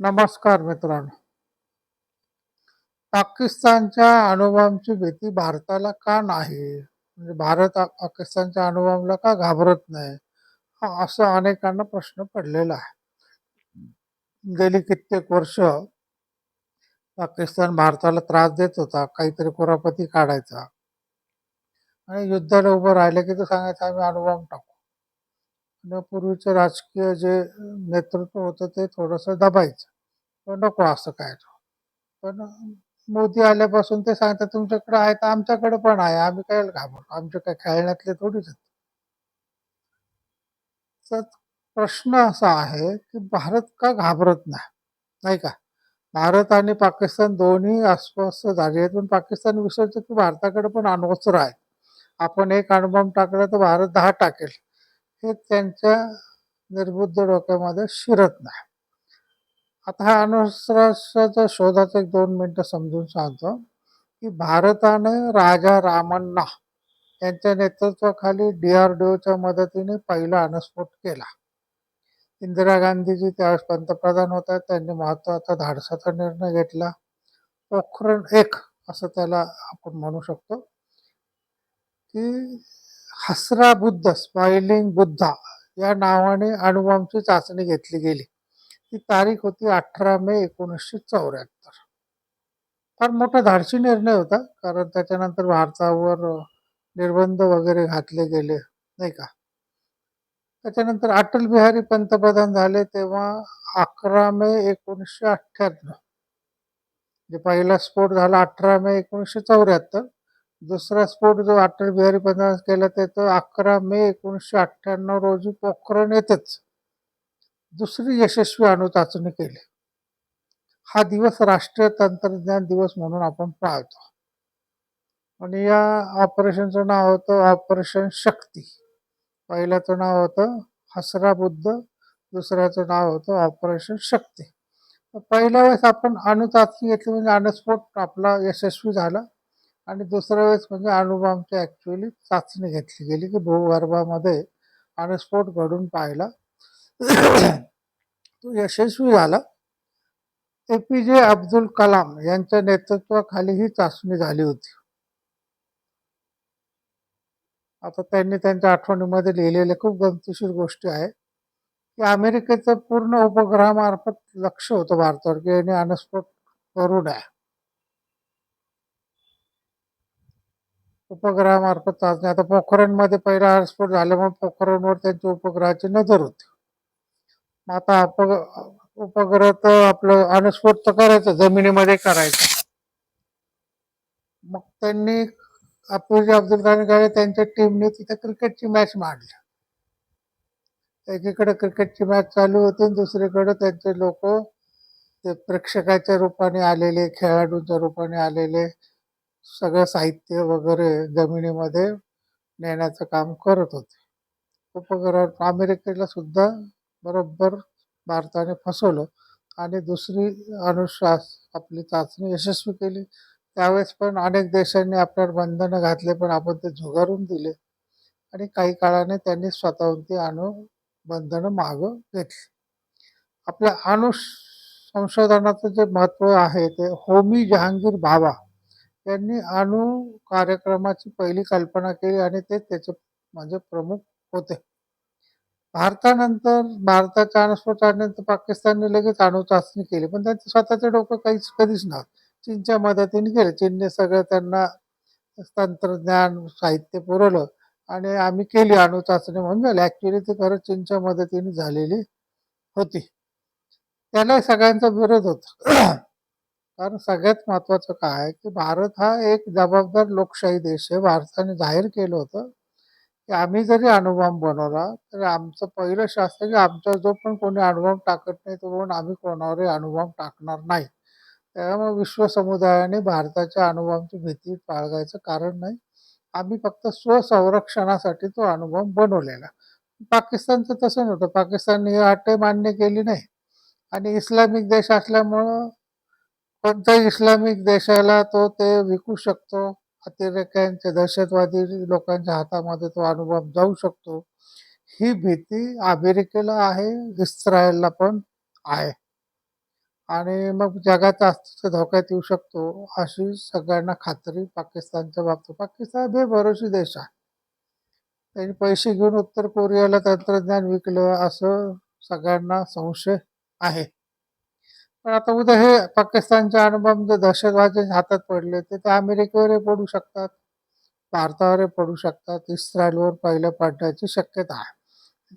नमस्कार मित्रांनो. पाकिस्तानच्या अणुबॉम्बची भीती भारताला का नाही? म्हणजे भारत पाकिस्तानच्या अणुबॉम्बला का घाबरत नाही? हा असा अनेकांना प्रश्न पडलेला आहे. गेली कित्येक वर्ष पाकिस्तान भारताला त्रास देत होता काहीतरी कुरापती काढायचा. आणि युद्धाला उभं राहिलं की तर सांगायचं आम्ही अणुबॉम्ब टाकू. न पूर्वीचं राजकीय जे नेतृत्व होतं ते थोडंसं दबायचं. नको असं काय पण मोदी आल्यापासून ते सांगतात तुमच्याकडे आहे तर आमच्याकडे पण आहे. आम्ही काय घाबरतो आमच्या काय खेळण्यातले थोडीच आहेत. तर प्रश्न असा आहे की भारत का घाबरत नाही? नाही का? भारत आणि पाकिस्तान दोन्ही अस्वस्थ झाले आहेत. पण पाकिस्तान विसरतो की भारताकडे पण अण्वस्त्र आहे आपण एक अणुबॉम्ब टाकला तर भारत दहा टाकेल. हे त्यांच्या निर्बुद्ध डोक्यामध्ये शिरत नाही. आता हा अणुस्त्राच्या शोधाचं एक दोन मिनटं समजून सांगतो की भारताने राजा रामण्णा यांच्या नेतृत्वाखाली डी आर डी ओच्या मदतीने पहिला अणुस्फोट केला. इंदिरा गांधीजी त्यावेळेस पंतप्रधान होत्या त्यांनी महत्त्वाचा धाडसाचा निर्णय घेतला. पोखरण एक असं त्याला आपण म्हणू शकतो की हसरा बुद्ध स्माइलिंग बुद्धा या नावाने अणुबॉम्बची चाचणी घेतली गेली. ती तारीख होती अठरा मे एकोणीसशे चौऱ्याहत्तर. फार मोठा धाडसी निर्णय होता कारण त्याच्यानंतर भारतावर निर्बंध वगैरे घातले गेले नाही का? त्याच्यानंतर अटल बिहारी पंतप्रधान झाले तेव्हा अकरा मे एकोणीसशे अठ्ठ्याण्णव. जे पहिला स्फोट झाला अठरा मे एकोणीसशे चौऱ्याहत्तर दुसरा स्फोट जो अटल बिहारी पंतप्रधान केला ते तो अकरा मे एकोणीसशे अठ्ठ्याण्णव रोजी पोखरण येतच दुसरी यशस्वी अणुचाचणी केली. हा दिवस राष्ट्रीय तंत्रज्ञान दिवस म्हणून आपण पाळतो. आणि या ऑपरेशनचं नाव होतं ऑपरेशन शक्ती. पहिल्याचं नाव होतं हसरा बुद्ध दुसऱ्याचं नाव होतं ऑपरेशन शक्ती. पहिल्या वेळेस आपण अणुचाचणी घेतली म्हणजे अणुस्फोट आपला यशस्वी झाला. आणि दुसऱ्या वेळेस म्हणजे अणुबॉम्बची ॲक्च्युअली चाचणी घेतली गेली की भूगर्भामध्ये अणुस्फोट घडून पाहिला. तो यशस्वी झाला. ए पी जे अब्दुल कलाम यांच्या नेतृत्वाखाली ही चाचणी झाली होती. आता त्यांनी त्यांच्या आठवणीमध्ये लिहिलेल्या खूप गमतीशीर गोष्टी आहेत. की अमेरिकेचं पूर्ण उपग्रहामार्फत लक्ष होतं भारतावर की याने अणुस्फोट करू नये. उपग्रहामार्फत चाचणी आता पोखरणमध्ये पहिला अणुस्फोट झाल्यामुळे पोखरणवर त्यांच्या उपग्रहाची नजर होती. मग आता अप उपग्रह तर आपलं अणुस्फोट तर करायचं जमिनीमध्ये करायचं. मग त्यांनी अब्दुल अब्दुल खान गाळे त्यांच्या टीमने तिथे क्रिकेटची मॅच मांडली. एकीकडे क्रिकेटची मॅच चालू होती आणि दुसरीकडे त्यांचे लोक ते प्रेक्षकाच्या रूपाने आलेले खेळाडूच्या रूपाने आलेले सगळं साहित्य वगैरे जमिनीमध्ये नेण्याचं काम करत होते. उपग्रह अमेरिकेला सुद्धा बरोबर भारताने फसवलं आणि दुसरी अनुश्वास आपली चाचणी यशस्वी केली. त्यावेळेस पण अनेक देशांनी आपल्यावर बंधनं घातले पण आपण ते झुगारून दिले. आणि काही काळाने त्यांनी स्वतःहून ती अणु बंधनं मागं घेतली. आपल्या अणु संशोधनाचं जे महत्त्व आहे ते होमी जहांगीर भाभा यांनी अणु कार्यक्रमाची पहिली कल्पना केली आणि ते त्याचे म्हणजे प्रमुख होते. भारतानंतर भारताच्या अणुस्फोटानंतर पाकिस्तानने लगेच अणु चाचणी केली. पण त्यांचं स्वतःचं डोकं काहीच कधीच नव्हतं. चीनच्या मदतीने केलं. चीनने सगळं त्यांना तंत्रज्ञान साहित्य पुरवलं आणि आम्ही केली अणु चाचणी म्हणून झाली. ॲक्च्युली ती खरं चीनच्या मदतीने झालेली होती. त्याला सगळ्यांचा विरोध होता. कारण सगळ्यात महत्वाचं काय आहे की भारत हा एक जबाबदार लोकशाही देश आहे. भारताने जाहीर केलं होतं की आम्ही जरी अणुबॉम्ब बनवला तर आमचं पहिलं शास्त्र की आमचा जो पण कोणी अणुबॉम्ब टाकत नाही तो म्हणून आम्ही कोणावरही अणुबॉम्ब टाकणार नाही. त्यामुळे विश्व समुदायाने भारताच्या अणुबॉम्बची भीती बाळगायचं कारण नाही. आम्ही फक्त स्वसंरक्षणासाठी तो अणुबॉम्ब बनवलेला. पाकिस्तानचं तसं नव्हतं. पाकिस्तानने ही अटे मान्य केली नाही. आणि इस्लामिक देश असल्यामुळं कोणत्याही इस्लामिक देशाला तो ते विकू शकतो? अतिरेक्यांच्या दहशतवादी लोकांच्या हातामध्ये तो अनुभव जाऊ शकतो. ही भीती अमेरिकेला आहे इस्रायलला पण आहे. आणि मग जगाचा अस्तित्व धोक्यात येऊ शकतो अशी सगळ्यांना खात्री पाकिस्तानच्या बाबतीत. पाकिस्तान बेभरोशी देश आहे. त्यांनी पैसे घेऊन उत्तर कोरियाला तंत्रज्ञान विकलं असं सगळ्यांना संशय आहे. पण आता उद्या हे पाकिस्तानचे अणुबॉम्ब जे दहशतवाद्यांच्या हातात पडले तर ते अमेरिकेवरही पडू शकतात भारतावरही पडू शकतात इस्रायलवर पहिल्या पडण्याची शक्यता आहे.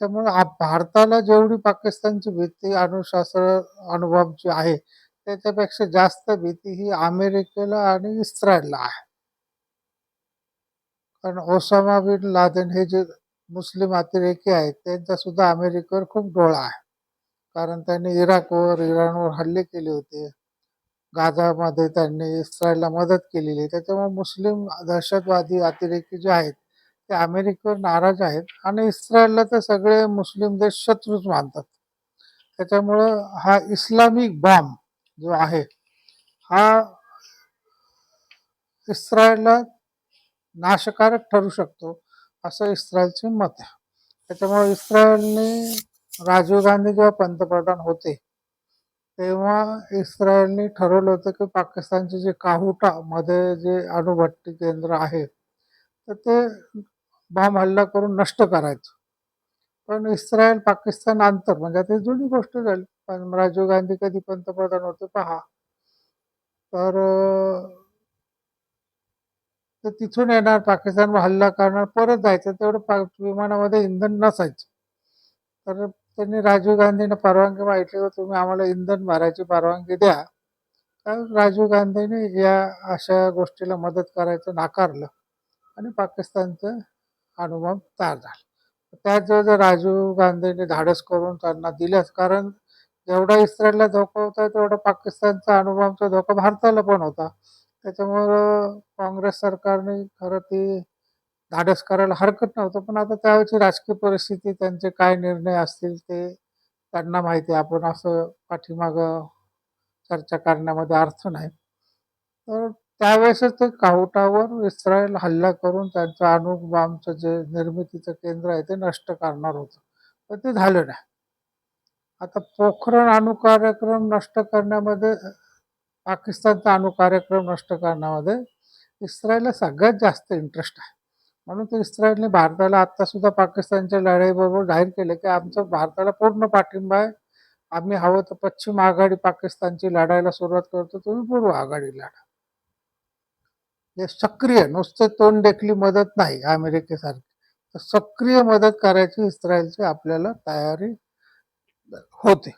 त्यामुळे भारताला जेवढी पाकिस्तानची भीती अणुशास्त्र अणुबॉम्बची आहे त्याच्यापेक्षा जास्त भीती ही अमेरिकेला आणि इस्रायलला आहे. कारण ओसामा बिन लादेन हे जे मुस्लिम अतिरेकी आहेत त्यांचा सुद्धा अमेरिकेवर खूप डोळा आहे. कारण त्यांनी इराकवर इराणवर हल्ले केले होते. गाझामध्ये त्यांनी इस्रायलला मदत केलेली आहे. त्याच्यामुळे मुस्लिम दहशतवादी अतिरेकी जे आहेत ते अमेरिकेवर नाराज आहेत आणि इस्रायलला तर सगळे मुस्लिम देश शत्रूच मानतात. त्याच्यामुळं हा इस्लामिक बॉम्ब जो आहे हा इस्रायलला नाशकारक ठरू शकतो असं इस्रायलचे मत आहे. त्याच्यामुळे इस्रायलने राजीव गांधी जेव्हा पंतप्रधान होते तेव्हा इस्रायलने ठरवलं होतं की पाकिस्तानचे जे काहुटा मध्ये जे अणुभट्टी केंद्र आहे तर ते बॉम्ब हल्ला करून नष्ट करायचं. पण इस्रायल पाकिस्तान अंतर म्हणजे आता ही जुनी गोष्ट झाली. पण राजीव गांधी कधी पंतप्रधान होते पहा. तर तर तिथून येणार पाकिस्तानवर हल्ला करणार परत जायचं. तेवढं पा विमानामध्ये इंधन नसायचं. तर त्यांनी राजीव गांधींना परवानगी मागितली की तुम्ही आम्हाला इंधन भरायची परवानगी द्या. कारण राजीव गांधींनी या अशा गोष्टीला मदत करायचं नाकारलं आणि पाकिस्तानचं अनुभव तयार झाला. त्याच जर राजीव गांधींनी धाडस करून त्यांना दिलंच कारण जेवढा इस्रायलला धोका होता तेवढा पाकिस्तानचा अणुबॉम्बचा धोका भारताला पण होता. त्याच्यामुळं काँग्रेस सरकारने खरं ती धाडस करायला हरकत नव्हतं. पण आता त्यावेळची राजकीय परिस्थिती त्यांचे काय निर्णय असतील ते त्यांना माहिती आहे. आपण असं पाठीमागं चर्चा करण्यामध्ये अर्थ नाही. तर त्यावेळेसच ते काहुटावर इस्रायल हल्ला करून त्यांचं अणुबामचं जे निर्मितीचं केंद्र आहे ते नष्ट करणार होतं. पण ते झालं नाही. आता पोखरण अणुकार्यक्रम नष्ट करण्यामध्ये पाकिस्तानचा अणुकार्यक्रम नष्ट करण्यामध्ये इस्रायलला सगळ्यात जास्त इंटरेस्ट आहे. म्हणून तर इस्रायलने भारताला आता सुद्धा पाकिस्तानच्या लढाईबरोबर जाहीर केलं की आमचं भारताला पूर्ण पाठिंबा आहे. आम्ही हवं तर पश्चिम आघाडी पाकिस्तानची लढायला सुरुवात करतो. तुम्ही पूर्व आघाडी लढा. हे सक्रिय नुसतं तोंड देखली मदत नाही अमेरिकेसारखी. तर सक्रिय मदत करायची इस्रायलची आपल्याला तयारी होते.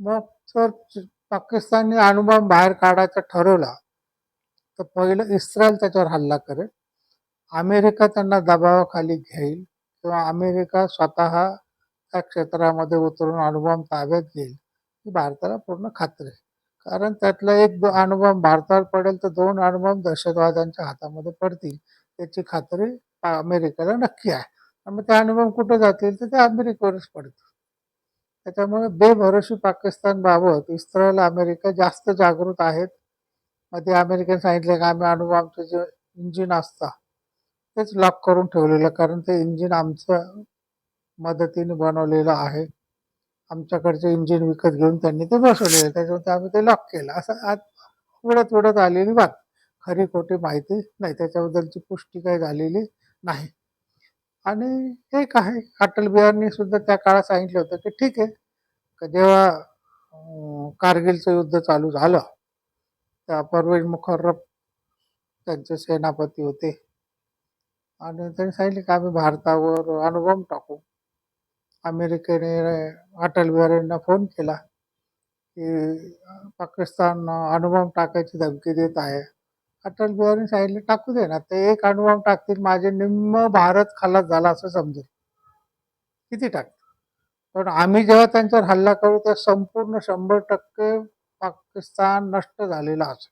मग जर पाकिस्तानने अणुबॉम्ब बाहेर काढायचा ठरवला तर पहिलं इस्रायल त्याच्यावर हल्ला करेल. अमेरिका त्यांना दबावाखाली घेईल किंवा अमेरिका स्वतः त्या क्षेत्रामध्ये उतरून अणुबॉम्ब ताब्यात घेईल ही भारताला पूर्ण खात्री आहे. कारण त्यातला एक दो अणुबॉम्ब भारतावर पडेल तर दोन अणुबॉम्ब दहशतवाद्यांच्या हातामध्ये पडतील. त्याची खात्री अमेरिकेला नक्की आहे. मग ते अणुबॉम्ब कुठे जातील तर ते अमेरिकेवरच पडतील. त्याच्यामुळे बेभरोशी पाकिस्तानबाबत इस्रायल अमेरिका जास्त जागृत आहेत. मध्ये अमेरिकेने सांगितलं की आम्ही अणुबॉम्बचं जे इंजिन असतं तेच लॉक करून ठेवलेलं कारण ते इंजिन आमच्या मदतीने बनवलेलं आहे. आमच्याकडचे इंजिन विकत घेऊन त्यांनी ते बसवलेलं त्याच्यामध्ये आम्ही ते लॉक केलं. असं आज उडत उडत आलेली बात. खरी खोटी माहिती नाही त्याच्याबद्दलची पुष्टी काही झालेली नाही. आणि एक आहे अटल बिहारनी सुद्धा त्या काळात सांगितलं होतं की ठीक आहे जेव्हा कारगिलचं युद्ध चालू झालं त्या परवेज मुखर्रफ त्यांचे सेनापती होते. आणि त्यांनी सांगितले की आम्ही भारतावर अणुबॉम्ब टाकू. अमेरिकेने अटल बिहारींना फोन केला की पाकिस्तान अणुबॉम्ब टाकायची धमकी देत आहे. अटल बिहारी सांगितले टाकू दे ना ते एक अणुबॉम्ब टाकतील माझे निम्म भारत खलास झाला असं समजेल. किती टाकतील? पण आम्ही जेव्हा त्यांच्यावर हल्ला करू तेव्हा संपूर्ण शंभर टक्के पाकिस्तान नष्ट झालेला असो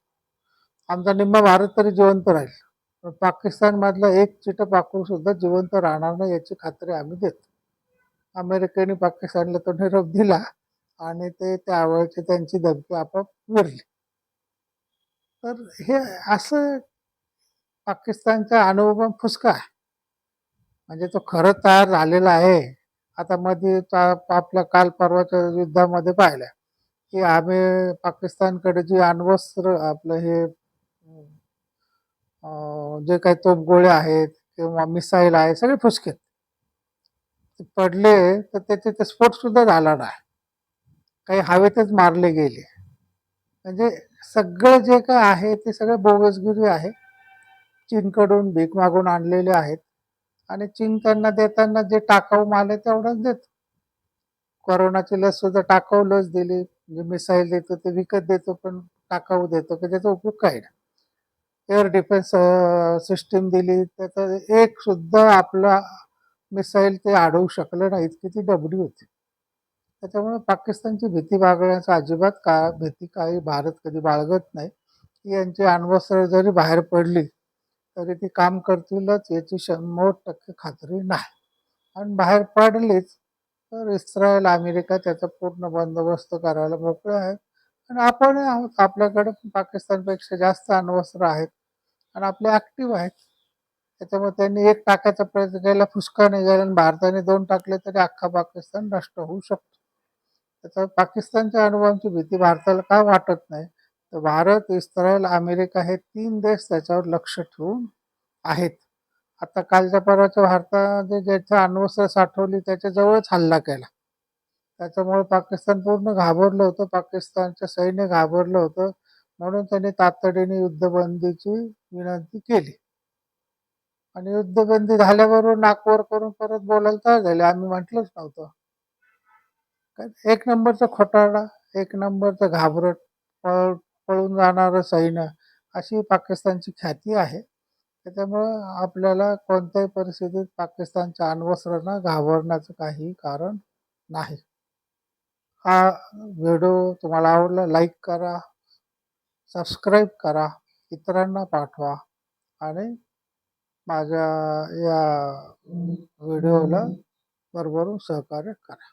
आमचा निम्मा भारत तरी जिवंत राहील. पाकिस्तानमधला एक चिटपाखरू सुद्धा जिवंत राहणार नाही याची खात्री आम्ही देतो. अमेरिकेने पाकिस्तानला तो निरोप दिला आणि ते त्यावेळेची त्यांची धमकी आपोआप उरली. तर हे असं पाकिस्तानचा अनुभव फुसका आहे. म्हणजे तो खरं तयार झालेला आहे. आता मध्ये आपल्या काल परवाच्या युद्धामध्ये पाहिलं की आम्ही पाकिस्तानकडे जी अण्वस्त्र आपलं हे जे काही तोफगोळे आहेत किंवा मिसाईल आहे सगळे फुसके ते पडले तर त्याचे ते स्फोट सुद्धा झाला नाही. काही हवेतच मारले गेले. म्हणजे सगळं जे काय आहे ते सगळं बोगसगिरी आहे. चीनकडून भीक मागून आणलेले आहेत. आणि चीन त्यांना देताना जे टाकाऊ माल आहे तेवढंच देतो. कोरोनाची लस सुद्धा टाकाऊ लस दिली. म्हणजे मिसाईल देतो ते विकत देतो पण टाकाऊ देतो की त्याचा उपयोग काही नाही. एअर डिफेन्स सिस्टीम दिली त्याचं एक सुद्धा आपला मिसाईल ते अडवू शकलं नाही इतकी ती डबडी होती. त्याच्यामुळे पाकिस्तानची भीती बाळगण्याचा अजिबात का भीती काही भारत कधी बाळगत नाही. की यांची अण्वस्त्र जरी बाहेर पडली तरी ती काम करतीलच याची शंभर टक्के खात्री नाही. आणि बाहेर पडलीच तर इस्रायल अमेरिका त्याचा पूर्ण बंदोबस्त करायला मोकळे आहेत. आणि आपण आहोत आपल्याकडे पाकिस्तानपेक्षा जास्त अण्वस्त्र आहेत. आणि आपले ॲक्टिव्ह आहेत त्याच्यामुळे त्यांनी एक टाकायचा प्रयत्न केला फुसका निघाला आणि भारताने दोन टाकले तरी अख्खा पाकिस्तान नष्ट होऊ शकतो. त्याचा पाकिस्तानच्या अनुभवांची भीती भारताला का वाटत नाही? तर भारत इस्रायल अमेरिका हे तीन देश त्याच्यावर लक्ष ठेवून आहेत. आता कालच्या परवाच्या भारताने ज्याच्या अण्वस्त्र साठवली त्याच्याजवळच हल्ला केला. त्याच्यामुळे पाकिस्तान पूर्ण घाबरलं होतं. पाकिस्तानचं सैन्य घाबरलं होतं. म्हणून त्यांनी तातडीने युद्धबंदीची विनंती केली. आणि युद्धबंदी झाल्याबरोबर नाकवर करून परत बोलायला तयार झाले. आम्ही म्हटलंच नव्हतं. एक नंबरचा खोटारडा एक नंबरचं घाबरट पळ पळून जाणारं सैन्य अशी पाकिस्तानची ख्याती आहे. त्याच्यामुळं आपल्याला कोणत्याही परिस्थितीत पाकिस्तानच्या अण्वस्त्रांना घाबरण्याचं काही कारण नाही. हा व्हिडिओ तुम्हाला आवडला लाईक करा. सबस्क्राईब करा इतरांना पाठवा आणि माझ्या या व्हिडिओला भरभरून सहकार्य करा.